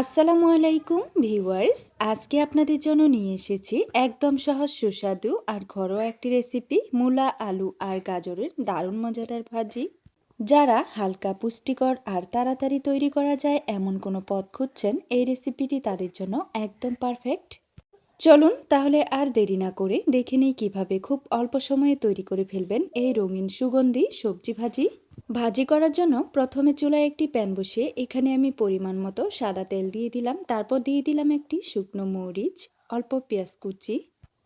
আসসালামু আলাইকুম, ভিউয়ার্স। আজকে আপনাদের জন্য নিয়ে এসেছি একদম সহজ, সুস্বাদু আর ঘরোয়া একটি রেসিপি মূলা, আলু আর গাজরের দারুণ মজাদার ভাজি। যারা হালকা, পুষ্টিকর আর তাড়াতাড়ি তৈরি করা যায় এমন কোনো পদ খুঁজছেন, এই রেসিপিটি তাদের জন্য একদম পারফেক্ট চলুন তাহলে আর দেরি না করে দেখে নিই কীভাবে খুব অল্প সময়ে তৈরি করে ফেলবেন এই রঙিন সুগন্ধি সবজি ভাজি। ভাজি করার জন্য প্রথমে চুলায় একটি প্যান বসিয়ে এখানে আমি পরিমাণ মতো সাদা তেল দিয়ে দিলাম। তারপর দিয়ে দিলাম একটি শুকনো মরিচ, অল্প পেঁয়াজ কুচি,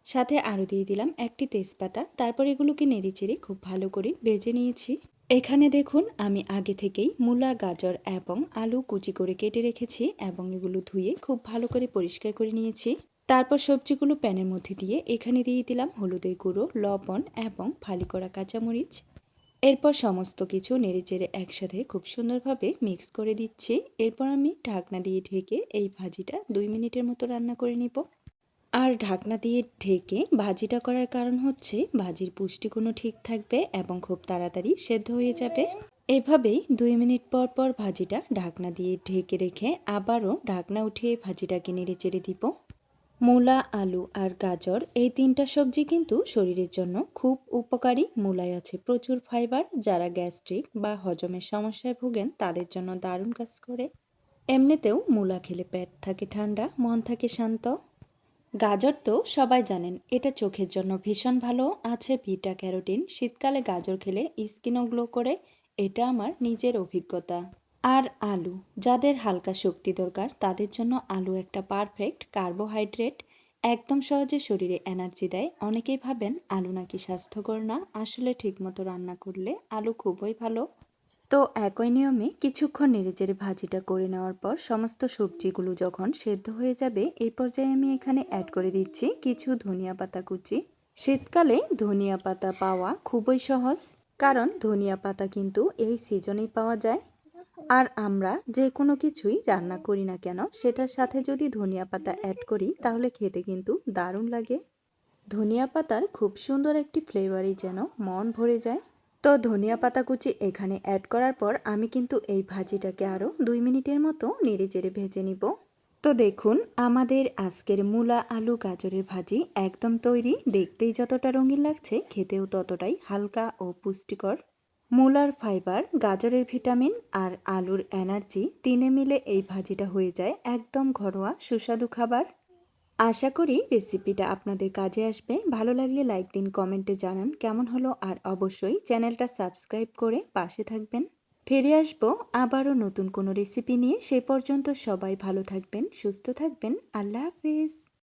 সাথে আরও দিয়ে দিলাম একটি তেজপাতা। তারপর এগুলোকে নেড়ে চেড়ে খুব ভালো করে ভেজে নিয়েছি। এখানে দেখুন, আমি আগে থেকেই মূলা, গাজর এবং আলু কুচি করে কেটে রেখেছি এবং এগুলো ধুয়ে খুব ভালো করে পরিষ্কার করে নিয়েছি। তারপর সবজিগুলো প্যানের মধ্যে দিয়ে এখানে দিয়ে দিলাম হলুদের গুঁড়ো, লবণ এবং ফালি করা কাঁচামরিচ। এরপর সমস্ত কিছু নেড়েচেড়ে একসাথে খুব সুন্দরভাবে মিক্স করে দিচ্ছি। এরপর আমি ঢাকনা দিয়ে ঢেকে এই ভাজিটা দুই মিনিটের মতো রান্না করে নিব। আর ঢাকনা দিয়ে ঢেকে ভাজিটা করার কারণ হচ্ছে ভাজির পুষ্টিগুণও ঠিক থাকবে এবং খুব তাড়াতাড়ি সেদ্ধ হয়ে যাবে। এভাবেই দুই মিনিট পর পর ভাজিটা ঢাকনা দিয়ে ঢেকে রেখে আবারও ঢাকনা উঠিয়ে ভাজিটাকে নেড়ে চেড়ে দিব। মূলা, আলু আর গাজর, এই তিনটা সবজি কিন্তু শরীরের জন্য খুব উপকারী। মূলায় আছে প্রচুর ফাইবার, যারা গ্যাস্ট্রিক বা হজমের সমস্যায় ভোগেন, তাদের জন্য দারুণ কাজ করে। এমনিতেও মূলা খেলে পেট থাকে ঠান্ডা, মন থাকে শান্ত। গাজর তো সবাই জানেন, এটা চোখের জন্য ভীষণ ভালো। আছে ভিটা ক্যারোটিন, শীতকালে গাজর খেলে স্কিনও গ্লো করে, এটা আমার নিজের অভিজ্ঞতা। আর আলু। যাদের হালকা শক্তি দরকার, তাদের জন্য আলু একটা পারফেক্ট কার্বোহাইড্রেট একদম সহজে শরীরে এনার্জি দেয়। অনেকেই ভাবেন আলু নাকি স্বাস্থ্যকর না। আসলে ঠিকমতো রান্না করলে আলু খুবই ভালো। তো একই নিয়মে কিছুক্ষণ নেড়েচেড়ে ভাজিটা করে নেওয়ার পর সমস্ত সবজিগুলো যখন সেদ্ধ হয়ে যাবে, এই পর্যায়ে আমি এখানে অ্যাড করে দিচ্ছি কিছু ধনিয়া পাতা কুচি। শীতকালে ধনিয়া পাতা পাওয়া খুবই সহজ, কারণ ধনিয়া পাতা কিন্তু এই সিজনেই পাওয়া যায়। আর আমরা যে কোনো কিছুই রান্না করি না কেন, সেটার সাথে যদি ধনিয়া পাতা অ্যাড করি, তাহলে খেতে কিন্তু দারুণ লাগে। ধনিয়া পাতার খুব সুন্দর একটি ফ্লেভারই যেন মন ভরে যায়। তো ধনিয়া পাতা কুচি এখানে অ্যাড করার পর আমি কিন্তু এই ভাজিটাকে আরও দুই মিনিটের মতো নেড়ে চেড়ে ভেজে নিব। তো দেখুন, আমাদের আজকের মূলা আলু গাজরের ভাজি একদম তৈরি। দেখতেই যতটা রঙিন লাগছে, খেতেও ততটাই হালকা ও পুষ্টিকর। মূলার ফাইবার, গাজরের ভিটামিন আর আলুর এনার্জি তিনে মিলে এই ভাজিটা হয়ে যায় একদম ঘরোয়া সুস্বাদু খাবার। আশা করি রেসিপিটা আপনাদের কাজে আসবে। ভালো লাগলে লাইক দিন, কমেন্টে জানান কেমন হলো আর অবশ্যই চ্যানেলটা সাবস্ক্রাইব করে পাশে থাকবেন। ফিরে আসব আবারও নতুন কোনো রেসিপি নিয়ে। সে পর্যন্ত সবাই ভালো থাকবেন, সুস্থ থাকবেন। আল্লাহ হাফিজ।